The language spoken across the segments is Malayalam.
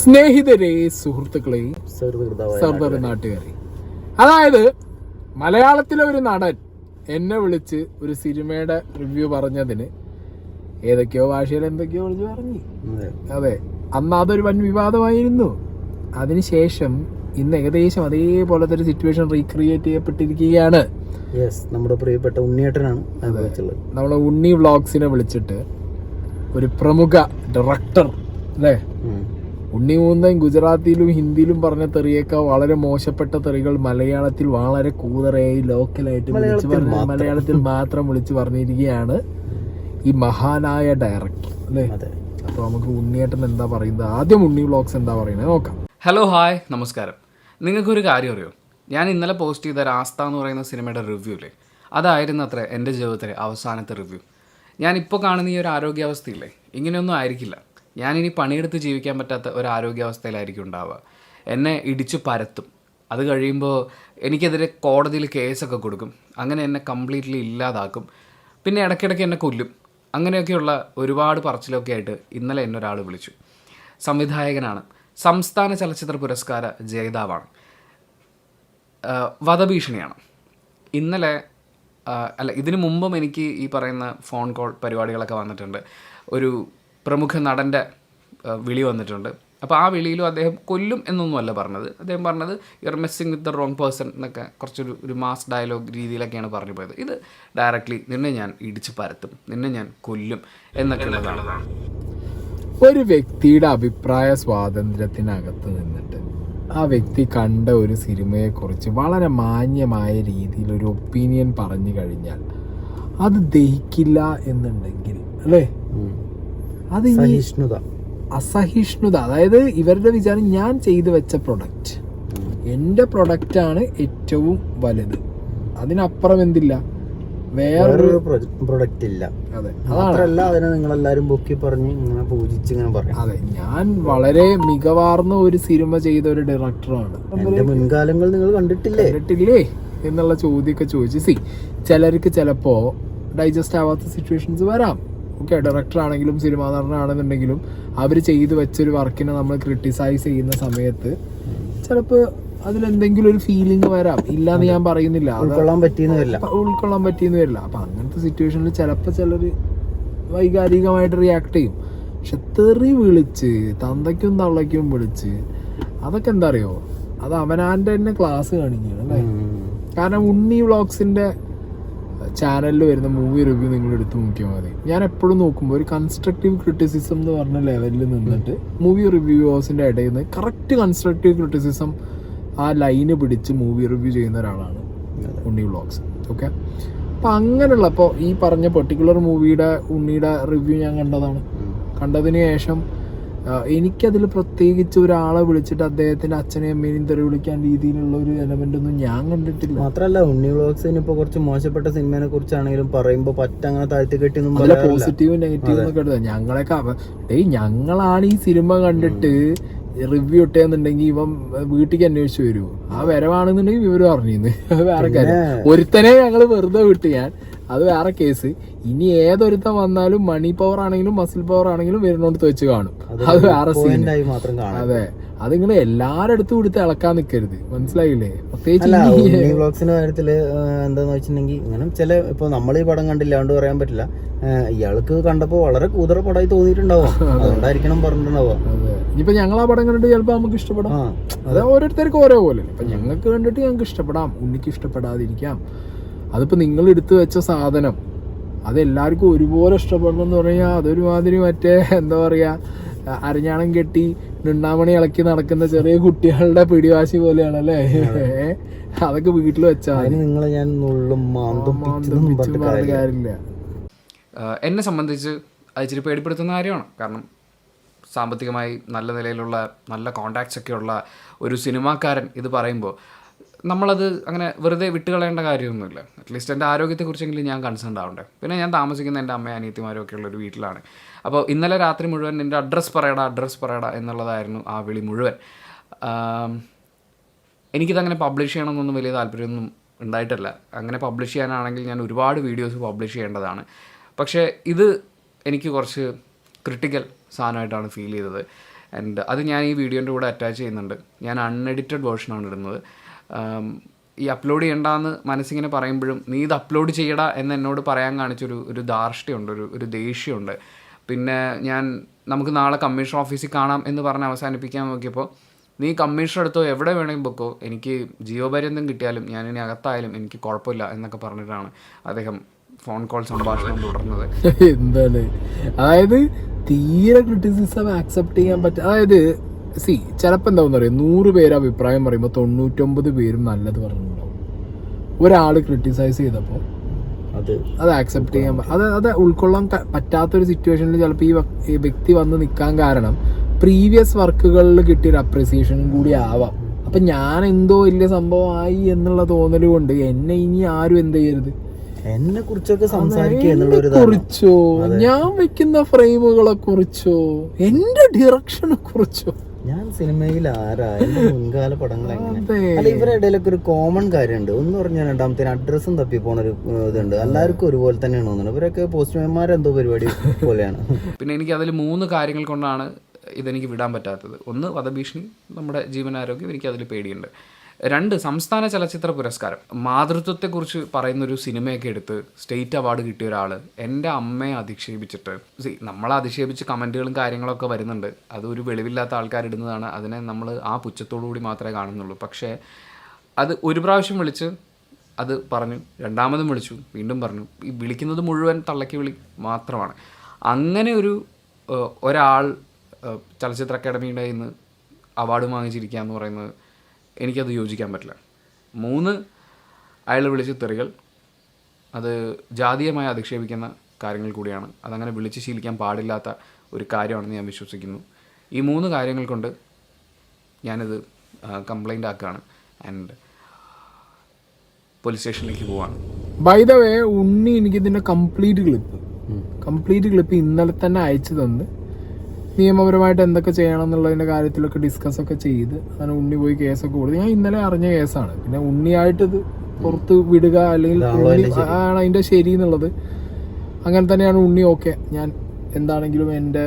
സ്നേഹിതരെ സുഹൃത്തുക്കളെ സർദാർ നാട്ടുകാരെ. അതായത് മലയാളത്തിലെ ഒരു നടൻ എന്നെ വിളിച്ച് ഒരു സിനിമയുടെ റിവ്യൂ പറഞ്ഞതിന് ഏതൊക്കെയോ ഭാഷയിൽ എന്തൊക്കെയോ വിളിച്ച് പറഞ്ഞു. അതെ. അന്ന് അതൊരു വൻ വിവാദമായിരുന്നു. അതിനുശേഷം ഇന്ന് ഏകദേശം അതേപോലത്തെ ഒരു സിറ്റുവേഷൻ റീക്രിയേറ്റ് ചെയ്യപ്പെട്ടിരിക്കുകയാണ്. യെസ് നമ്മുടെ പ്രിയപ്പെട്ട ഉണ്ണിയേട്ടനാണ് നമ്മളെ ഉണ്ണി വ്ളോഗ്സിനെ വിളിച്ചിട്ട് ഒരു പ്രമുഖ ഡയറക്ടർ അല്ലേ? ഉം. ഉണ്ണി മൂന്നൻ ഗുജറാത്തിയിലും ഹിന്ദിയിലും പറഞ്ഞ തെറിയേക്കാൾ വളരെ മോശപ്പെട്ട തെറികൾ മലയാളത്തിൽ വളരെ കൂതറയായി ലോക്കലായിട്ട് വിളിച്ചു മലയാളത്തിൽ മാത്രം. മലയാളത്തിൽ മാത്രം വിളിച്ചു പറഞ്ഞിരിക്കുകയാണ് ഈ മഹാനായ ഡയറക്ടർ അല്ലേ? അതെ. അപ്പൊ നമുക്ക് ഉണ്ണിയേട്ടൻ എന്താ പറയുന്നത്? ആദ്യം ഉണ്ണി വ്ളോഗ്സ് എന്താ പറയുന്നത്? നോക്കാം. Hello hi. നമസ്കാരം. നിങ്ങൾക്കൊരു കാര്യം അറിയോ? ഞാൻ ഇന്നലെ പോസ്റ്റ് ചെയ്ത രാസ്ത എന്ന് പറയുന്ന സിനിമയുടെ റിവ്യൂ അല്ലേ അതായിരുന്നു അത്ര എന്റെ ജീവിതത്തിലെ അവസാനത്തെ റിവ്യൂ. ഞാനിപ്പോൾ കാണുന്ന ഈ ഒരു ആരോഗ്യാവസ്ഥയില്ലേ? ഇങ്ങനെയൊന്നും ആയിരിക്കില്ല. ഞാനിനി പണിയെടുത്ത് ജീവിക്കാൻ പറ്റാത്ത ഒരു ആരോഗ്യാവസ്ഥയിലായിരിക്കും ഉണ്ടാവുക. എന്നെ ഇടിച്ചു പരത്തും. അത് കഴിയുമ്പോൾ എനിക്കെതിരെ കോടതിയിൽ കേസൊക്കെ കൊടുക്കും. അങ്ങനെ എന്നെ കംപ്ലീറ്റ്ലി ഇല്ലാതാക്കും. പിന്നെ ഇടയ്ക്കിടയ്ക്ക് എന്നെ കൊല്ലും. അങ്ങനെയൊക്കെയുള്ള ഒരുപാട് പറച്ചിലൊക്കെ ആയിട്ട് ഇന്നലെ എന്നെ ഒരാൾ വിളിച്ചു. സംവിധായകനാണ്. സംസ്ഥാന ചലച്ചിത്ര പുരസ്കാര ജേതാവാണ്. വധഭീഷണിയാണ്. ഇന്നലെ അല്ല ഇതിനു മുമ്പും എനിക്ക് ഈ പറയുന്ന ഫോൺ കോൾ പരിപാടികളൊക്കെ വന്നിട്ടുണ്ട്. ഒരു പ്രമുഖ നടന്റെ വിളി വന്നിട്ടുണ്ട്. അപ്പോൾ ആ വിളിയിലും അദ്ദേഹം കൊല്ലും എന്നൊന്നുമല്ല പറഞ്ഞത്. അദ്ദേഹം പറഞ്ഞത് you are messing with the wrong person എന്നൊക്കെ കുറച്ചൊരു ഒരു മാസ് ഡയലോഗ് രീതിയിലൊക്കെയാണ് പറഞ്ഞു പോയത്. ഇത് ഡയറക്റ്റ്ലി നിന്നെ ഞാൻ ഇടിച്ച് പരത്തും നിന്നെ ഞാൻ കൊല്ലും എന്നൊക്കെ ഉള്ളതാണ് ഒരു വ്യക്തിയുടെ അഭിപ്രായ സ്വാതന്ത്ര്യത്തിനകത്ത് നിന്നിട്ട് ആ വ്യക്തി കണ്ട ഒരു സിനിമയെക്കുറിച്ച് വളരെ മാന്യമായ രീതിയിൽ ഒരു ഒപ്പീനിയൻ പറഞ്ഞു കഴിഞ്ഞാൽ അത് ദഹിക്കില്ല എന്നുണ്ടെങ്കിൽ അല്ലേ. അത് സഹിഷ്ണുത. അസഹിഷ്ണുത. അതായത് ഇവരുടെ വിചാരം ഞാൻ ചെയ്തു വെച്ച പ്രൊഡക്റ്റ് എന്റെ പ്രൊഡക്റ്റാണ് ഏറ്റവും വലുത്. അതിനപ്പുറം എന്തില്ല? വേറൊരു പ്രൊഡക്റ്റ് ഇല്ല. അതെ. മാത്രല്ല അതിനെ നിങ്ങളെല്ലാരും പൊക്കി പറഞ്ഞ് ഇങ്ങനെ പൂജിച്ച് ഇങ്ങനെ പറയാം. അതെ. ഞാൻ വളരെ മികവാർന്ന ഒരു സിനിമ ചെയ്ത ഒരു ഡയറക്ടറാണ് മുൻകാലങ്ങൾ നിങ്ങൾ കണ്ടിട്ടില്ലേ? കണ്ടിട്ടില്ലേ? എന്നുള്ള ചോദ്യമൊക്കെ ചോദിച്ചു സി ചിലർക്ക് ചിലപ്പോ ഡൈജസ്റ്റ് ആവാത്ത സിറ്റുവേഷൻസ് വരാം. ഓക്കെ ഡയറക്ടറാണെങ്കിലും സിനിമാ നടനാണെന്നുണ്ടെങ്കിലും അവർ ചെയ്തു വെച്ചൊരു വർക്കിനെ നമ്മൾ ക്രിട്ടിസൈസ് ചെയ്യുന്ന സമയത്ത് ചിലപ്പോൾ അതിലെന്തെങ്കിലും ഒരു ഫീലിംഗ് വരാം. ഇല്ലാന്ന് ഞാൻ പറയുന്നില്ല. ഉൾക്കൊള്ളാൻ പറ്റിയെന്ന് വരില്ല. ഉൾക്കൊള്ളാൻ പറ്റിയെന്ന് വരില്ല. അപ്പൊ അങ്ങനത്തെ സിറ്റുവേഷനിൽ ചിലപ്പോൾ ചിലർ വൈകാരികമായിട്ട് റിയാക്ട് ചെയ്യും. പക്ഷെ തെറി വിളിച്ച് തന്തയ്ക്കും തള്ളയ്ക്കും വിളിച്ച് അതൊക്കെ എന്താ അറിയോ? അത് അവനാന്റെ തന്നെ ക്ലാസ് കാണിക്കുകയാണ് അല്ലേ? കാരണം ഉണ്ണി വ്ളോഗ്സിന്റെ ചാനലിൽ വരുന്ന മൂവി റിവ്യൂ നിങ്ങൾ എടുത്തു നോക്കിയാൽ മതി. ഞാൻ എപ്പോഴും നോക്കുമ്പോൾ ഒരു കൺസ്ട്രക്റ്റീവ് ക്രിറ്റിസിസം എന്ന് പറഞ്ഞ ലെവലിൽ നിന്നിട്ട് മൂവി റിവ്യൂസിന്റെ ഇടയിൽ നിന്ന് കറക്റ്റ് കൺസ്ട്രക്റ്റീവ് ക്രിറ്റിസിസം ആ ലൈന് പിടിച്ച് മൂവി റിവ്യൂ ചെയ്യുന്ന ഒരാളാണ് ഉണ്ണി വ്ളോഗ്സ് ഓക്കെ അപ്പം അങ്ങനെയുള്ള അപ്പോൾ ഈ പറഞ്ഞ പെർട്ടിക്കുലർ മൂവിയുടെ ഉണ്ണിയുടെ റിവ്യൂ ഞാൻ കണ്ടതാണ്. കണ്ടതിന് ശേഷം എനിക്കതിൽ പ്രത്യേകിച്ച് ഒരാളെ വിളിച്ചിട്ട് അദ്ദേഹത്തിന്റെ അച്ഛനെയും അമ്മേനെയും തെറി വിളിക്കാൻ രീതിയിലുള്ള ഒരു എലമെന്റ് ഒന്നും ഞാൻ കണ്ടിട്ടില്ല. മാത്രല്ല ഉണ്ണി വ്ളോഗ്സിന് ഇപ്പൊ കുറച്ച് മോശപ്പെട്ട സിനിമയെ കുറിച്ചാണെങ്കിലും പറയുമ്പോ പറ്റ അങ്ങനെ താഴ്ത്തി പറയാറില്ല. പോസിറ്റീവ് നെഗറ്റീവ് എന്നൊക്കെ എടുത്താൽ ഞങ്ങളൊക്കെ അവ- ഡേയ് ഞങ്ങളാണ് ഈ സിനിമ കണ്ടിട്ട് റിവ്യൂ ഇട്ടേന്നുണ്ടെങ്കിൽ ഇവൻ വീട്ടിലേക്ക് അന്വേഷിച്ചു വരുമോ ആ വരവാണെന്നുണ്ടെങ്കിൽ വിവരം അറിഞ്ഞിരുന്നു വേറെ കാര്യം. ഒരുത്തനെ ഞങ്ങൾ വെറുതെ വിട്ട് ഞാൻ. അത് വേറെ കേസ് ഇനി ഏതൊരുത്തം വന്നാലും മണി പവർ ആണെങ്കിലും മസിൽ പവർ ആണെങ്കിലും വരുന്നോണ്ട് വെച്ച് കാണും. അത് വേറെ അതെ അത്. നിങ്ങൾ എല്ലാരുടെ അടുത്തും കൊടുത്ത് ഇളക്കാൻ നിൽക്കരുത് മനസ്സിലായില്ലേ? പ്രത്യേകിച്ച് കാര്യത്തിൽ എന്താന്ന് വെച്ചിട്ടുണ്ടെങ്കിൽ ഇങ്ങനെ ചില ഇപ്പൊ നമ്മൾ ഈ പടം കണ്ടില്ല അതുകൊണ്ട് പറയാൻ പറ്റില്ല. ഇയാൾക്ക് കണ്ടപ്പോ വളരെ കൂതറ പടമായി തോന്നിയിട്ടുണ്ടാവും അതുകൊണ്ടായിരിക്കണം പറഞ്ഞിട്ടുണ്ടാവുക. ഇനിയിപ്പോ ഞങ്ങൾ ആ പടം കണ്ടിട്ട് ചിലപ്പോ നമുക്ക് ഇഷ്ടപ്പെടാം. അത് ഓരോരുത്തർക്കും ഓരോ പോലെ ഇപ്പൊ ഞങ്ങൾക്ക് കണ്ടിട്ട് ഞങ്ങൾക്ക് ഇഷ്ടപ്പെടാം. ഉണ്ണിക്ക് ഇഷ്ടപ്പെടാതിരിക്കാം. അതിപ്പോ നിങ്ങൾ എടുത്തു വെച്ച സാധനം അത് എല്ലാവർക്കും ഒരുപോലെ ഇഷ്ടപ്പെടണം എന്ന് പറഞ്ഞാൽ അതൊരു മാതിരി മറ്റേ എന്താ പറയുക അരഞ്ഞാണം കെട്ടി നിണ്ണാമണി ഇളക്കി നടക്കുന്ന ചെറിയ കുട്ടികളുടെ പിടിവാശി പോലെയാണ് അല്ലേ? അതൊക്കെ വീട്ടിൽ വെച്ചാൽ അതിന് നിങ്ങളെ ഞാൻ കാര്യമില്ല. എന്നെ സംബന്ധിച്ച് അത് ഇച്ചിരി പേടിപ്പെടുത്തുന്ന കാര്യമാണ്. കാരണം സാമ്പത്തികമായി നല്ല നിലയിലുള്ള നല്ല കോണ്ടാക്ട്സ് ഒക്കെ ഉള്ള ഒരു സിനിമാക്കാരൻ ഇത് പറയുമ്പോൾ നമ്മളത് അങ്ങനെ വെറുതെ വിട്ടുകളയേണ്ട കാര്യമൊന്നുമില്ല. അറ്റ്ലീസ്റ്റ് എന്റെ ആരോഗ്യത്തെക്കുറിച്ചെങ്കിലും ഞാൻ കൺസേൺ ആവണ്ടേ. പിന്നെ ഞാൻ താമസിക്കുന്ന എന്റെ അമ്മയും അനിയത്തിമാരും ഒക്കെ ഉള്ള ഒരു വീട്ടിലാണ്. അപ്പോൾ ഇന്നലെ രാത്രി മുഴുവൻ എന്റെ അഡ്രസ്സ് പറയടാ അഡ്രസ്സ് പറയടാ എന്നുള്ളതായിരുന്നു ആ വിളി മുഴുവൻ. എനിക്കിതങ്ങനെ പബ്ലിഷ് ചെയ്യണമെന്നൊന്നും വലിയ താല്പര്യമൊന്നും ഉണ്ടായിട്ടല്ല. അങ്ങനെ പബ്ലിഷ് ചെയ്യാനാണെങ്കിൽ ഞാൻ ഒരുപാട് വീഡിയോസ് പബ്ലിഷ് ചെയ്യേണ്ടതാണ്. പക്ഷേ ഇത് എനിക്ക് കുറച്ച് ക്രിട്ടിക്കൽ സാധനമായിട്ടാണ് ഫീൽ ചെയ്തത്. ആൻഡ് അത് ഞാൻ ഈ വീഡിയോന്റെ കൂടെ അറ്റാച്ച് ചെയ്യുന്നുണ്ട്. ഞാൻ അൺഎഡിറ്റഡ് വേർഷനാണ് ഇടുന്നത്. ഈ അപ്ലോഡ് ചെയ്യണ്ടെന്ന് മനസ്സിങ്ങനെ പറയുമ്പോഴും നീ ഇത് അപ്ലോഡ് ചെയ്യടാ എന്ന് എന്നോട് പറയാൻ കാണിച്ചൊരു ഒരു ധാർഷ്ട്യമുണ്ട് ഒരു ഒരു ദേഷ്യമുണ്ട്. പിന്നെ ഞാൻ നമുക്ക് നാളെ കമ്മീഷൻ ഓഫീസിൽ കാണാം എന്ന് പറഞ്ഞ് അവസാനിപ്പിക്കാൻ നോക്കിയപ്പോൾ നീ കമ്മീഷൻ എടുത്തോ എവിടെ വേണമെങ്കിൽ പൊക്കോ എനിക്ക് ജീവപര്യന്തം കിട്ടിയാലും ഞാൻ ഇനി അകത്തായാലും എനിക്ക് കുഴപ്പമില്ല എന്നൊക്കെ പറഞ്ഞിട്ടാണ് അദ്ദേഹം ഫോൺ കോൾ സംഭാഷണം തുടർന്നത്. എന്താണ്? അതായത് തീരെ ക്രിറ്റിസിസം ആക്സെപ്റ്റ് ചെയ്യാൻ പറ്റും അതായത് സി ചിലപ്പോൾ എന്താണെന്ന് അറിയാം നൂറ് പേര് അഭിപ്രായം പറയുമ്പോൾ തൊണ്ണൂറ്റൊമ്പത് പേരും നല്ലത് പറഞ്ഞിട്ടുണ്ടാവും. ഒരാൾ ക്രിട്ടിസൈസ് ചെയ്തപ്പോൾ അത് അത് ആക്സെപ്റ്റ് ചെയ്യാൻ അത് അത് ഉൾക്കൊള്ളാൻ പറ്റാത്തൊരു സിറ്റുവേഷനിൽ ചിലപ്പോൾ ഈ വ്യക്തി വന്ന് നിൽക്കാൻ കാരണം പ്രീവിയസ് വർക്കുകളിൽ കിട്ടിയൊരു അപ്രിസിയേഷനും കൂടി ആവാം. അപ്പം ഞാൻ എന്തോ വലിയ സംഭവമായി എന്നുള്ള തോന്നൽ കൊണ്ട് എന്നെ ഇനി ആരും എന്ത് ചെയ്യരുത്? എന്നെ കുറിച്ചൊക്കെ കുറിച്ചോ? ഞാൻ വെക്കുന്ന ഫ്രെയിമുകളെ കുറിച്ചോ? എന്റെ ഡിറക്ഷനെ കുറിച്ചോ? ഞാൻ സിനിമയിൽ ആരാ? എന്റെ മുൻകാല പടങ്ങൾ എങ്ങനെ? അല്ല ഇവരുടെ ഇടയിലൊക്കെ ഒരു കോമൺ കാര്യമുണ്ട്. ഒന്ന് പറഞ്ഞാൽ രണ്ടാമത്തേന് അഡ്രസ്സും തപ്പി പോണ ഒരു ഇതുണ്ട്. എല്ലാവർക്കും ഒരുപോലെ തന്നെയാണ് തോന്നുന്നത്. ഇവരൊക്കെ പോസ്റ്റ്മാൻമാരെന്തോ പരിപാടി പോലെയാണ്. പിന്നെ എനിക്ക് അതിൽ മൂന്ന് കാര്യങ്ങൾ കൊണ്ടാണ് ഇതെനിക്ക് വിടാൻ പറ്റാത്തത്. ഒന്ന് വധഭീഷണി നമ്മുടെ ജീവനാരോഗ്യം എനിക്ക് അതിൽ പേടിയുണ്ട്. രണ്ട് സംസ്ഥാന ചലച്ചിത്ര പുരസ്കാരം. മാതൃത്വത്തെക്കുറിച്ച് പറയുന്നൊരു സിനിമയൊക്കെ എടുത്ത് സ്റ്റേറ്റ് അവാർഡ് കിട്ടിയ ഒരാൾ എന്റെ അമ്മയെ അധിക്ഷേപിച്ചിട്ട്. സി നമ്മളെ അധിക്ഷേപിച്ച് കമന്റുകളും കാര്യങ്ങളൊക്കെ വരുന്നുണ്ട്. അത് ഒരു വെളിവില്ലാത്ത ആൾക്കാരിടുന്നതാണ് അതിനെ നമ്മൾ ആ പുച്ഛത്തോടു കൂടി മാത്രമേ കാണുന്നുള്ളൂ. പക്ഷേ അത് ഒരു പ്രാവശ്യം വിളിച്ച് അത് പറഞ്ഞു രണ്ടാമതും വിളിച്ചു വീണ്ടും പറഞ്ഞു. ഈ വിളിക്കുന്നത് മുഴുവൻ തള്ളക്കി വിളി മാത്രമാണ്. അങ്ങനെ ഒരു ഒരാൾ ചലച്ചിത്ര അക്കാദമിയുടെ ഇന്ന് അവാർഡ് വാങ്ങിച്ചിരിക്കുക എന്ന് പറയുന്നത് എനിക്കത് യോജിക്കാൻ പറ്റില്ല. മൂന്ന് അയാൾ വിളിച്ച തെറികൾ. അത് ജാതീയമായി അധിക്ഷേപിക്കുന്ന കാര്യങ്ങൾ കൂടിയാണ്. അതങ്ങനെ വിളിച്ച് ശീലിക്കാൻ പാടില്ലാത്ത ഒരു കാര്യമാണെന്ന് ഞാൻ വിശ്വസിക്കുന്നു. ഈ മൂന്ന് കാര്യങ്ങൾ കൊണ്ട് ഞാനിത് കംപ്ലൈന്റ് ആക്കുകയാണ്. ആൻഡ് പോലീസ് സ്റ്റേഷനിലേക്ക് പോവാണ്. ബൈ ദ വേ ഉണ്ണി എനിക്ക് ഇതിന്റെ കംപ്ലീറ്റ് ക്ലിപ്പ് കംപ്ലീറ്റ് ക്ലിപ്പ് ഇന്നലെ തന്നെ അയച്ചു തന്ന്. നിയമപരമായിട്ട് എന്തൊക്കെ ചെയ്യണം എന്നുള്ളതിന്റെ കാര്യത്തിലൊക്കെ ഡിസ്കസ് ഒക്കെ ചെയ്ത് അങ്ങനെ ഉണ്ണി പോയി കേസൊക്കെ കൊടുത്തു. ഞാൻ ഇന്നലെ അറിഞ്ഞ കേസാണ്. പിന്നെ ഉണ്ണിയായിട്ട് ഇത് പുറത്ത് വിടുക അല്ലെങ്കിൽ ആണ് അതിന്റെ ശരി? എന്നുള്ളത്. അങ്ങനെ തന്നെയാണ് ഉണ്ണി ഓക്കെ. ഞാൻ എന്താണെങ്കിലും എന്റെ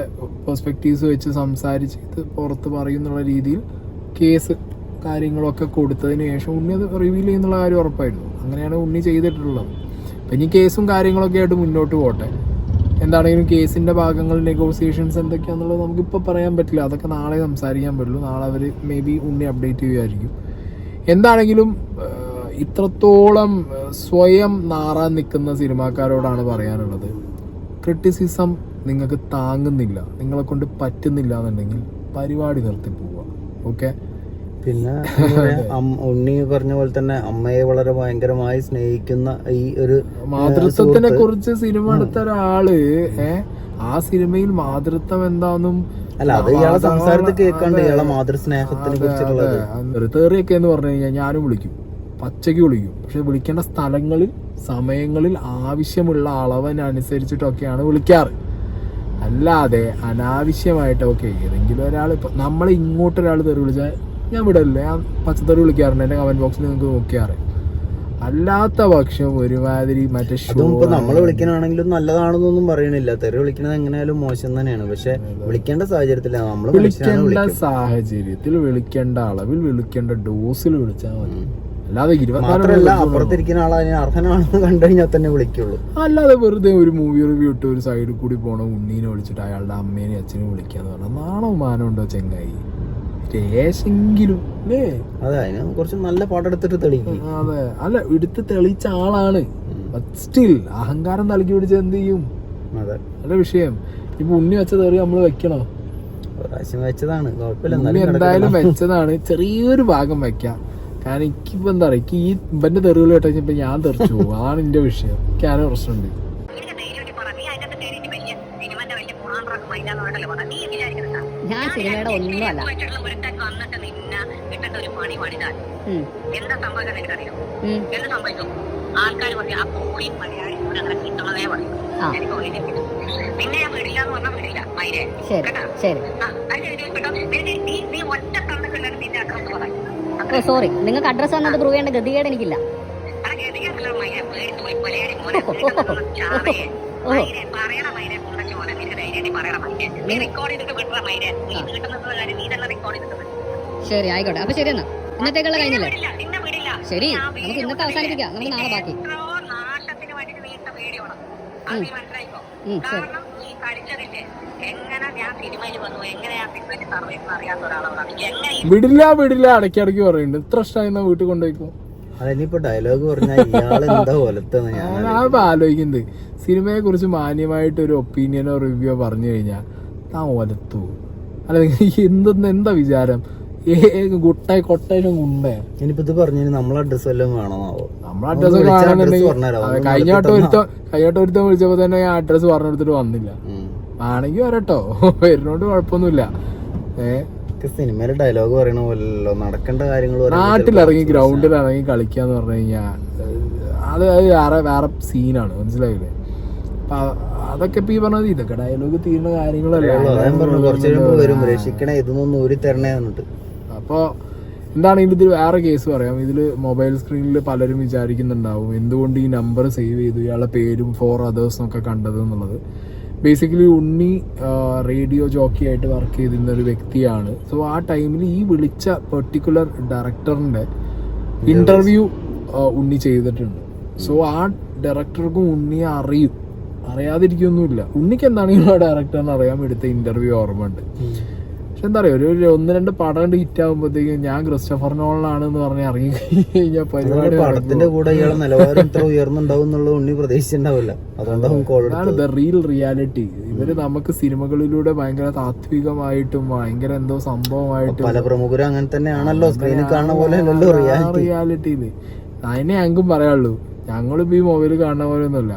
പെർസ്പെക്റ്റീവ്സ് വെച്ച് സംസാരിച്ച് ഇത് പുറത്ത് പറയുന്നുള്ള രീതിയിൽ കേസ് കാര്യങ്ങളൊക്കെ കൊടുത്തതിന് ശേഷം ഉണ്ണി അത് റിവീൽ ചെയ്യുന്നുള്ള കാര്യം ഉറപ്പായിരുന്നു. അങ്ങനെയാണ് ഉണ്ണി ചെയ്തിട്ടുള്ളത്. അപ്പം ഇനി കേസും കാര്യങ്ങളൊക്കെ ആയിട്ട് മുന്നോട്ട് പോട്ടെ. എന്താണെങ്കിലും കേസിന്റെ ഭാഗങ്ങൾ നെഗോസിയേഷൻസ് എന്തൊക്കെയാണെന്നുള്ളത് നമുക്കിപ്പോൾ പറയാൻ പറ്റില്ല. അതൊക്കെ നാളെ സംസാരിക്കാൻ പറ്റുള്ളൂ. നാളെ അവർ മേ ബി ഉണ്ണി അപ്ഡേറ്റ് ചെയ്യുമായിരിക്കും എന്താണെങ്കിലും ഇത്രത്തോളം സ്വയം നാറാൻ നിൽക്കുന്ന സിനിമാക്കാരോടാണ് പറയാനുള്ളത്. ക്രിറ്റിസിസം നിങ്ങൾക്ക് താങ്ങുന്നില്ല. നിങ്ങളെ കൊണ്ട് പറ്റുന്നില്ല എന്നുണ്ടെങ്കിൽ പരിപാടി നിർത്തി പോവുക ഓക്കെ പിന്നെ ഉണ്ണി പറഞ്ഞ പോലെ തന്നെ അമ്മയെ വളരെ ഭയങ്കരമായി സ്നേഹിക്കുന്ന ഈ ഒരു മാതൃത്വത്തിനെ കുറിച്ച് സിനിമ എടുത്ത ഒരാൾ ആ സിനിമയിൽ മാതൃത്വം എന്താന്നും അല്ല അത് ഇയാളെ സംസാരത്തിൽ കേൾക്കാണ്ട് ഇയാളെ മാതൃസ്നേഹത്തിനെ കുറിച്ചുള്ളത് തെറിയൊക്കെ എന്ന് പറഞ്ഞു കഴിഞ്ഞാൽ ഞാനും വിളിക്കും. പച്ചയ്ക്ക് വിളിക്കും. പക്ഷെ വിളിക്കേണ്ട സ്ഥലങ്ങളിൽ സമയങ്ങളിൽ ആവശ്യമുള്ള അളവിനനുസരിച്ചിട്ടൊക്കെയാണ് വിളിക്കാറ്. അല്ലാതെ അനാവശ്യമായിട്ട് ഓക്കെ ഏതെങ്കിലും ഒരാൾ ഇപ്പം നമ്മൾ ഇങ്ങോട്ട് ഒരാൾ തെറി വിളിച്ചാൽ ഞാൻ വിടല്ലേ ഞാൻ പച്ചത്തോട് വിളിക്കാറുണ്ട്. എന്റെ കമന്റ് ബോക്സിൽ നിങ്ങൾക്ക് നോക്കിയാറ് അല്ലാത്ത പക്ഷം ഒരുമാതിരി മറ്റേ ഇപ്പൊ നമ്മൾ വിളിക്കണാണെങ്കിലും നല്ലതാണെന്നൊന്നും പറയണില്ല. തെറി വിളിക്കണത് എങ്ങനെയാലും മോശം തന്നെയാണ്. പക്ഷെ വിളിക്കേണ്ട സാഹചര്യത്തില്ല നമ്മൾ വിളിക്കേണ്ട സാഹചര്യത്തിൽ വിളിക്കേണ്ട അളവിൽ വിളിക്കേണ്ട ഡോസിൽ വിളിച്ചാൽ മതി. അല്ലാതെ മാത്രല്ല അപ്പുറത്തിരിക്കുന്ന ആളെ അർഹനാണെന്ന് കണ്ടു കഴിഞ്ഞാൽ തന്നെ വിളിക്കുള്ളൂ. അല്ലാതെ വെറുതെ ഒരു മൂവി റിവ്യൂ ഇട്ട് ഒരു സൈഡിൽ കൂടി പോണ ഉണ്ണീനെ വിളിച്ചിട്ട് അയാളുടെ അമ്മേനെ അച്ഛനെ വിളിക്കാന്ന് പറഞ്ഞാൽ നാണോ മാനം ഉണ്ടോ ചെങ്ങായി? രേശെങ്കിലും അല്ലേ അതെ അതിന് കുറച്ച് നല്ല പാടെടുത്തിട്ട് തെളിയിക്കും. അതെ. അല്ല എടുത്ത് തെളിയിച്ച ആളാണ്. സ്റ്റിൽ അഹങ്കാരം നൽകി പിടിച്ച് എന്ത് ചെയ്യും? അതെ. നല്ല വിഷയം. ഇപ്പൊ ഉണ്ണി വെച്ച തെറി നമ്മൾ വെക്കണോ? വെച്ചതാണ്. ഉണ്ണി എന്തായാലും വെച്ചതാണ്. ചെറിയൊരു ഭാഗം വെക്കാം. കാരണം എനിക്കിപ്പോ എന്താ പറയാ എനിക്ക് ഈ ഇവന്റെ തെറികൾ കേട്ട് കഴിഞ്ഞപ്പോ ഞാൻ തെറിച്ചു പോകും. അതാണ് എന്റെ വിഷയം. എനിക്ക് ആരും പ്രശ്നമുണ്ട് ഞാൻ സിനിമയുടെ ഒന്നുമല്ല. എന്താ ഓ ഓ ഓ എന്ത് ഓ ആൾക്കാർ പറയും ആ പോയി മലയാളി ഓ അങ്ങനെ കിട്ടണതേ പറയും ഓ ഓ ഓ ഓ പിന്നെ ഞാൻ വിടില്ല എന്ന് പറഞ്ഞാൽ വിടില്ല. മൈരെ. ശരി കേട്ടോ? ശരി. ആ, ഓ ഓ ഓ ഓ നീ നീ ഒറ്റ ഓ നിന്റെ അഡ്രസ് പറയും. ഓ സോറി നിങ്ങൾക്ക് അഡ്രസ്സ് വന്നത് പ്രൂവ് ചെയ്യേണ്ട ഗതികേട് എനിക്കില്ല. ഓ ഓ ഓ ഓ പോയി ഓ ഓ ഓ ഓ ഓ പറയണ. നീ റെക്കോർഡ് ചെയ്തിട്ട് നീ കാര്യം നീ തന്നെ റെക്കോർഡ് ചെയ്തിട്ട് ശരി ആയിക്കോട്ടെ. അപ്പൊ ശരി എന്നാ. ഇന്നത്തേക്കുള്ള കഴിഞ്ഞില്ല? ശരി നമുക്ക് ഇന്നത്തെ അവസാനിപ്പിക്കാം. നമുക്ക് നാളെ ബാക്കി. കാരണം നീ കളിച്ചതിന്റെ എങ്ങനെ ഞാൻ സിനിമയിൽ വന്നു? എങ്ങനെ ഞാൻ സിനിമയിൽ സർവീസ് അറിയാത്ത ഒരാളാണ്? എങ്ങനെ വിടില്ല വിടില്ല ഇടയ്ക്കിടയ്ക്ക് പറയുന്നുണ്ട്. ഇത്ര ഇഷ്ടമായി വീട്ടിൽ കൊണ്ടുപോയിക്കോ? അതിനിപ്പോ ഡയലോഗ് പറഞ്ഞാൽ ഇയാൾ എന്താ പോലത്തെന്ന് ഞാൻ ഞാനിപ്പോ ആലോചിക്കുന്നത് സിനിമയെ കുറിച്ച് മാന്യമായിട്ട് ഒരു ഒപ്പീനിയനോ റിവ്യൂ പറഞ്ഞു കഴിഞ്ഞാൽ താ ഒലത്തു. അല്ലെങ്കിൽ എന്തെന്ന് എന്താ വിചാരം? ഗുട്ടായി ഇനിയിപ്പോ ഇത് പറഞ്ഞു നമ്മളെ അഡ്രസ് വല്ലതും വേണമെന്നാവോ നമ്മളെ അഡ്രസ് കഴിഞ്ഞ വട്ടം ഒരുത്തം കഴിഞ്ഞ വട്ടം ഒരുത്തം വിളിച്ചപ്പോ തന്നെ ഞാൻ അഡ്രസ് പറഞ്ഞെടുത്തിട്ട് വന്നില്ല. ആണെങ്കി വരട്ടോ. വരുന്നോണ്ട് കുഴപ്പമൊന്നുമില്ല. ഏ ഒക്കെ സിനിമയിലെ ഡയലോഗ് പറയണ പോലല്ലോ നടക്കേണ്ട കാര്യങ്ങൾ നാട്ടിലിറങ്ങി ഗ്രൗണ്ടിൽ ഇറങ്ങി കളിക്കാന്ന് പറഞ്ഞു കഴിഞ്ഞാൽ അത് വേറെ വേറെ സീനാണ് മനസ്സിലായില്ലേ? അതൊക്കെ ഇപ്പൊ ഈ പറഞ്ഞത് ഇതൊക്കെ ഡയലോഗ് തീരുന്ന കാര്യങ്ങളല്ല. അപ്പോ എന്താണ് ഇതിൽ വേറെ കേസ് പറയാം? ഇതിൽ മൊബൈൽ സ്ക്രീനിൽ പലരും വിചാരിക്കുന്നുണ്ടാവും. എന്തുകൊണ്ട് ഈ നമ്പർ സേവ് ചെയ്തു? ഇയാളുടെ പേരും ഫോർ അതേഴ്സും ഒക്കെ കണ്ടത് എന്നുള്ളത്. ബേസിക്കലി ഉണ്ണി റേഡിയോ ജോക്കി ആയിട്ട് വർക്ക് ചെയ്തിരുന്ന ഒരു വ്യക്തിയാണ്. സോ ആ ടൈമിൽ ഈ വിളിച്ച പെർട്ടിക്കുലർ ഡയറക്ടറിന്റെ ഇന്റർവ്യൂ ഉണ്ണി ചെയ്തിട്ടുണ്ട്. സോ ആ ഡയറക്ടർക്കും ഉണ്ണിയെ അറിയും. അറിയാതിരിക്കൊന്നുമില്ല. ഉണ്ണിക്ക് എന്താണെങ്കിലും ആ ഡയറക്ടറിനെ അറിയാൻ എടുത്ത ഇന്റർവ്യൂ ഓർമ്മ ഉണ്ട് പക്ഷെ എന്താ പറയുക ഒരു ഒന്ന് രണ്ട് പടം കണ്ട് ഹിറ്റ് ആകുമ്പോഴത്തേക്കും ഞാൻ ക്രിസ്റ്റഫർ നോളാണ് എന്ന് പറഞ്ഞ് ഇറങ്ങി കഴിഞ്ഞാൽ പരിപാടി പടത്തിന്റെ കൂടെ ഇയാളെ നിലവാരം ഇത്ര ഉയർന്നുണ്ടാവും എന്നുള്ളത് ഉണ്ണി പ്രതീക്ഷിച്ചിട്ടുണ്ടാവില്ല. അതുകൊണ്ടാണ് കോൾ അതാണ് റിയൽ റിയാലിറ്റി ഇവർ നമുക്ക് സിനിമകളിലൂടെ ഭയങ്കര താത്വികമായിട്ടും ഭയങ്കര എന്തോ സംഭവമായിട്ടും പല പ്രമുഖരും അങ്ങനെ തന്നെയാണല്ലോ. സ്ക്രീനിൽ കാണുന്ന പോലെ റിയാലിറ്റി റിയാലിറ്റിയിൽ അതിനെ ഞങ്ങൾക്കും പറയാനുള്ളൂ. ഞങ്ങളിപ്പോ ഈ മൊബൈൽ കാണുന്ന പോലെ ഒന്നുമല്ല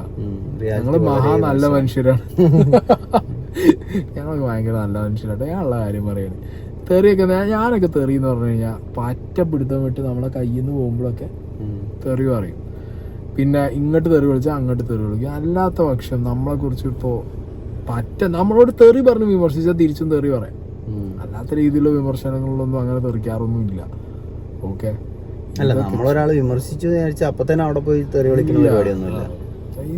ഞങ്ങൾ മഹാ നല്ല മനുഷ്യരാണ്. ഞങ്ങളൊക്കെ ഭയങ്കര നല്ല മനുഷ്യരാണ് ഞാനുള്ള കാര്യം പറയുന്നത് തെറിയൊക്കെ ഞാനൊക്കെ തെറി എന്ന് പറഞ്ഞു കഴിഞ്ഞാൽ പറ്റ പിടുത്തം വിട്ട് നമ്മളെ കയ്യിൽ നിന്ന് പോകുമ്പോഴൊക്കെ തെറി പറയും. പിന്നെ ഇങ്ങോട്ട് തെറി വിളിച്ചാൽ അങ്ങോട്ട് തെറി വിളിക്കും. അല്ലാത്ത പക്ഷം നമ്മളെ കുറിച്ച് ഇപ്പോൾ പറ്റ നമ്മളോട് തെറി പറഞ്ഞ് വിമർശിച്ചാൽ തിരിച്ചും തെറി പറയാം. അല്ലാത്ത രീതിയിലുള്ള വിമർശനങ്ങളിലൊന്നും അങ്ങനെ തെറിക്കാറൊന്നും ഇല്ല ഓക്കെ? അല്ല നമ്മളൊരാൾ വിമർശിച്ചു വിചാരിച്ചാൽ അപ്പൊ തന്നെ അവിടെ പോയി തെറി വിളിക്കുന്ന പരിപാടിയൊന്നുമില്ല.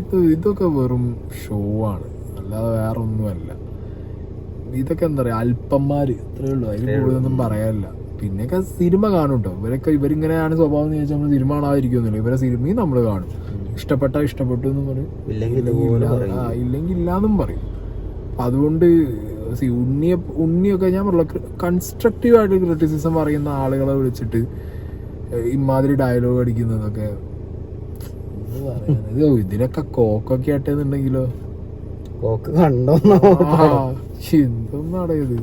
ഇത് ഇതൊക്കെ വെറും ഷോ ആണ്. അല്ലാതെ വേറെ ഒന്നുമല്ല ഇതൊക്കെ എന്താ പറയാ അല്പന്മാര്. ഇത്രേ ഉള്ളൂ. അതിന് കൂടുതലൊന്നും പറയാനില്ല. പിന്നെയൊക്കെ സിനിമ കാണും കേട്ടോ ഇവരൊക്കെ ഇവരിങ്ങനെയാണ് സ്വഭാവം എന്ന് ചോദിച്ചാൽ നമ്മൾ സിനിമ കാണാതിരിക്കുന്നില്ല ഇവരെ സിനിമയും നമ്മൾ കാണും. ഇഷ്ടപ്പെട്ട ഇഷ്ടപ്പെട്ടു എന്ന് പറയും. ഇല്ലെങ്കിൽ ഇല്ലാന്നും പറയും. അതുകൊണ്ട് ഉണ്ണിയ ഉണ്ണിയെ ഉണ്ണിയൊക്കെ ഞാൻ പറഞ്ഞു കൺസ്ട്രക്റ്റീവ് ആയിട്ട് ക്രിറ്റിസിസം പറയുന്ന ആളുകളെ വിളിച്ചിട്ട് ഇമാതിരി ഡയലോഗ് അടിക്കുന്നതൊക്കെ? ഇത് ഇതിനൊക്കെ കോക്കൊക്കെ ആട്ടെന്നുണ്ടെങ്കിലോ? കോക്ക് കണ്ടോ എന്തോന്നാടേ ഇത്